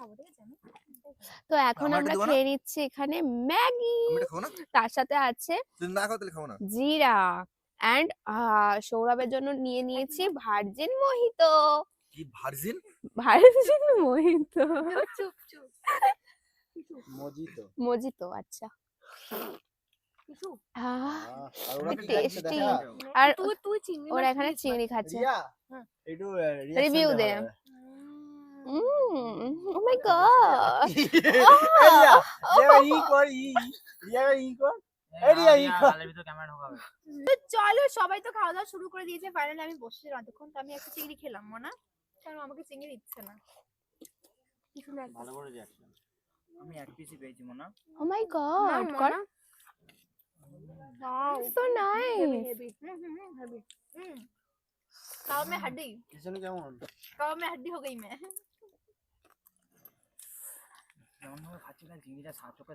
খাব ঠিক আছে? আমি তো এখন আমার? খেয়ে নিচ্ছি এখানে ম্যাগি। তার সাথে আছে জিরা। অ্যান্ড সৌরভের জন্য নিয়ে নিয়েছি ভার্জিন মোহিত। কি ভার্জিন? ভার্জিন মোহিত। চুপ চুপ মজিতো। মজিতো আচ্ছা। আর ওরা তুই চিংড়ি এখানে চিংড়ি খাচ্ছে। রিয়া? হ্যাঁ। একটু দে। বানা। Oh my god Riya Riya ই কর ই রিয়া ই কর এই রিয়া ই কর তো চলো সবাই তো খাওয়া দাওয়া শুরু করে দিয়েছে ফাইনালি আমি বসেছিলাম এতক্ষণ তো আমি একটা চিংড়ি খেলাম মনা কারণ আমাকে চিংড়ি দিচ্ছে না কি সুন্দর একদম। ভালো করে রিয়াকশন আমি এক পিসই পেয়েছি মনা ও মাই না, গড কর মনা। Wow. So Heavy, nice heavy. Hmm, hmm, hmm, heavy. Hmm. खाओ मैं हड्डी কিষান কেমন खाओ मैं 为他计算机在查这个。